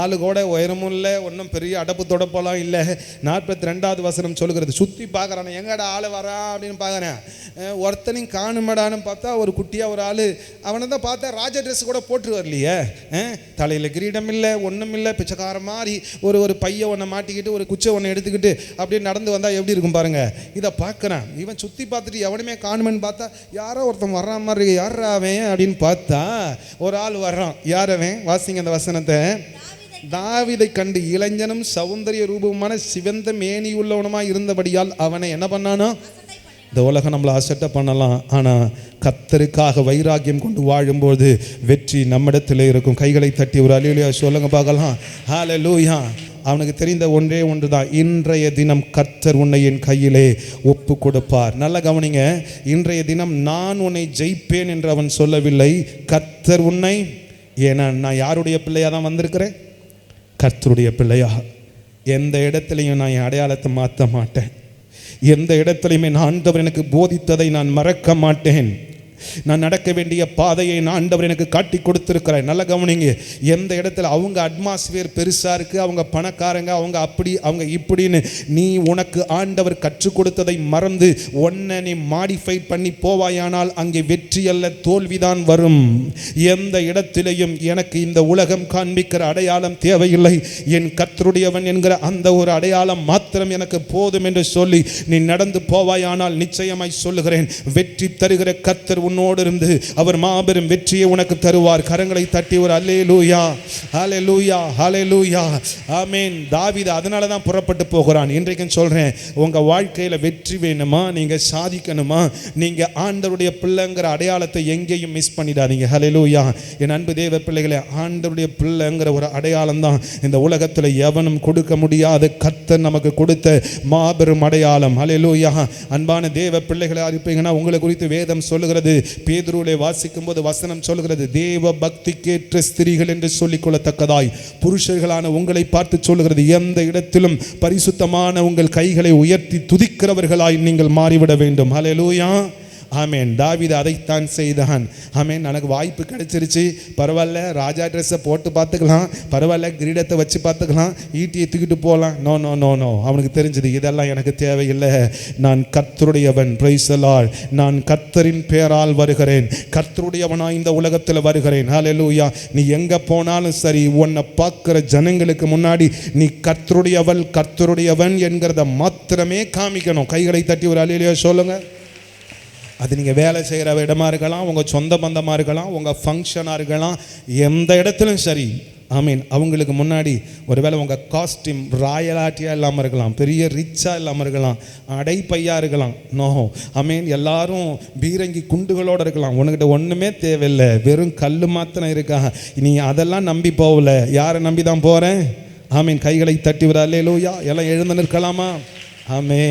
ஆளு கூட உயரமும் இல்லை ஒன்றும் பெரிய அடப்பு தொடப்பெல்லாம் இல்லை. நாற்பத்தி ரெண்டாவது வசனம் சொல்லுகிறது சுற்றி பார்க்குறானே எங்கடா ஆள் வரான் அப்படின்னு பார்க்குறேன். ஒருத்தனையும் காணுமடான்னு பார்த்தா ஒரு குட்டியாக ஒரு ஆள் அவனை தான் பார்த்தா ராஜ ட்ரெஸ் கூட போட்டு வரலையே தலையில் கிரீடம் இல்லை ஒன்றும் இல்லை பிச்சைக்கார மாதிரி ஒரு ஒரு பைய ஒன்றை மாட்டிக்கிட்டு ஒரு குச்சை ஒன்று எடுத்துக்கிட்டு அப்படியே நடந்து வந்தால் எப்படி இருக்கும் பாருங்கள் இதை பார்க்குறேன். இவன் சுற்றி பார்த்துட்டு எவனுமே காணுமேன்னு பார்த்தா யாரோ ஒருத்தன் வர்ற மாதிரி இருக்கு யார் அவன்? அப்படின்னு பார்த்தா ஒரு ஆள் வர்றான். யார் அவன்? வாசிங்க அந்த வசனத்தை. தாவிதை கண்டு இளைஞனும் சௌந்தரிய ரூபமான சிவந்த மேனியுள்ளவனுமாய் இருந்தபடியால் அவனை என்ன பண்ணானா? இந்த உலகம் நம்மளை அசட்டை பண்ணலாம். ஆனால் கத்தருக்காக வைராக்கியம் கொண்டு வாழும்போது வெற்றி நம்மிடத்தில் இருக்கும். கைகளை தட்டி ஒரு அலிலியா சொல்லுங்க பார்க்கலாம். ஹால லூயா அவனுக்கு தெரிந்த ஒன்றே ஒன்று தான் இன்றைய தினம் கர்த்தர் உன்னை என் கையிலே ஒப்பு கொடுப்பார். நல்ல கவனிங்க. இன்றைய தினம் நான் உன்னை ஜெயிப்பேன் என்று அவன் சொல்லவில்லை. கர்த்தர் உன்னை ஏன்னா நான் யாருடைய பிள்ளையாக தான் வந்திருக்கிறேன்? கர்த்தருடைய பிள்ளையாக. எந்த இடத்துலையும் நான் என் அடையாளத்தை மாற்ற மாட்டேன். எந்த இடத்துலையுமே நான் ஆண்டவர் எனக்கு போதித்ததை நான் மறக்க மாட்டேன். நான் நடக்க வேண்டிய பாதையை நான் ஆண்டவர் எனக்கு காட்டி கொடுத்துருக்கிறேன் நல்ல கவனிங்க. எந்த இடத்துல அவங்க அட்மாஸ்பியர் பெருசாக இருக்குது அவங்க பணக்காரங்க அவங்க அப்படி அவங்க இப்படின்னு நீ உனக்கு ஆண்டவர் கற்றுக் கொடுத்ததை மறந்து ஒன்றை நீ மாடிஃபை பண்ணி போவாயானால் அங்கே வெற்றி அல்ல தோல்விதான் வரும். எந்த இடத்திலையும் எனக்கு இந்த உலகம் காண்பிக்கிற அடையாளம் தேவையில்லை. என் கத்தருடையவன் என்கிற அந்த ஒரு அடையாளம் மாத்திரம் எனக்கு போதும் என்று சொல்லி நீ நடந்து போவாயானால் நிச்சயமாய் சொல்லுகிறேன். வெற்றி தருகிற கத்தர் உன்னோடு இருந்து அவர் மாபெரும் வெற்றியை உனக்கு தருவார். கரங்களை தட்டி ஒரு அல்லே லூயா ஹலே லூயா ஹலே லூயா ஆமேன். தாவித அதனால தான் புறப்பட்டு போகிறான். இன்றைக்கும் சொல்கிறேன் உங்கள் வாழ்க்கையில் வெற்றி வேணுமா? நீங்கள் சாதிக்கணுமா? நீங்கள் ஆண்டவருடைய பிள்ளைங்கிற அடையாளத்தை எங்கேயும் மிஸ் பண்ணிடாதீங்க. ஹலே லூயா என் அன்பு தேவ பிள்ளைகளே ஆண்டவருடைய பிள்ளைங்கிற ஒரு அடையாளம் தான் இந்த உலகத்தில் எவனும் கொடுக்க முடியாத கத்தை நமக்கு கொடுத்த மாபெரும் அடையாளம். ஹலே லூயா அன்பான தேவ பிள்ளைகளை அறிப்பீங்கன்னா உங்களை குறித்து வேதம் சொல்லுகிறது. பேதுருளை வாசிக்கும் போது வசனம் சொல்லுகிறது தேவ பக்திக்கேற்ற ஸ்திரீகள் என்று சொல்லிக்கொள்ளத்தக்கதாய். புருஷர்களான உங்களை பார்த்து சொல்லுகிறது எந்த இடத்திலும் பரிசுத்தமான உங்கள் கைகளை உயர்த்தி துதிக்கிறவர்களாய் நீங்கள் மாறிவிட வேண்டும். ஹalleluya. ஆமேன். தாவீது அதைத்தான் செய்தான். ஆமேன். எனக்கு வாய்ப்பு கிடைச்சிருச்சு. பரவாயில்ல ராஜா ட்ரெஸ்ஸை போட்டு பார்த்துக்கலாம். பரவாயில்ல கிரீடத்தை வச்சு பார்த்துக்கலாம். ஈட்டியை தூக்கிட்டு போகலாம். நோ நோ நோ நோ அவனுக்கு தெரிஞ்சது இதெல்லாம் எனக்கு தேவையில்லை. நான் கத்தருடையவன் பிரைசலால் நான் கர்த்தரின் பேரால் வருகிறேன். கத்தருடையவனாக இந்த உலகத்தில் வருகிறேன். ஹலெலூயா நீ எங்கே போனாலும் சரி உன்னை பார்க்குற ஜனங்களுக்கு முன்னாடி நீ கர்த்தருடையவள் கர்த்தருடையவன் என்கிறத மாத்திரமே காமிக்கணும். கைகளை தட்டி ஒரு அலையிலையோ சொல்லுங்கள் அது நீங்கள் வேலை செய்கிற இடமா இருக்கலாம் உங்கள் சொந்த பந்தமாக இருக்கலாம் உங்கள் ஃபங்க்ஷனாக இருக்கலாம் எந்த இடத்துலையும் சரி. ஐ மீன் அவங்களுக்கு முன்னாடி ஒருவேளை உங்கள் காஸ்டியூம் ராயலாட்டியாக இல்லாமல் இருக்கலாம் பெரிய ரிச்சாக இல்லாமல் இருக்கலாம் அடைப்பையாக இருக்கலாம். நோ ஐ மீன் எல்லாரும் பீரங்கி குண்டுகளோடு இருக்கலாம். உனக்கிட்ட ஒன்றுமே தேவையில்லை. வெறும் கல் மாத்திரம் இருக்கா? நீ அதெல்லாம் நம்பி போகல. யாரை நம்பி தான் போகிறேன் ஆமீன் கைகளை தட்டி விட. லூயா எல்லாம் எழுந்து நிற்கலாமா? ஆமே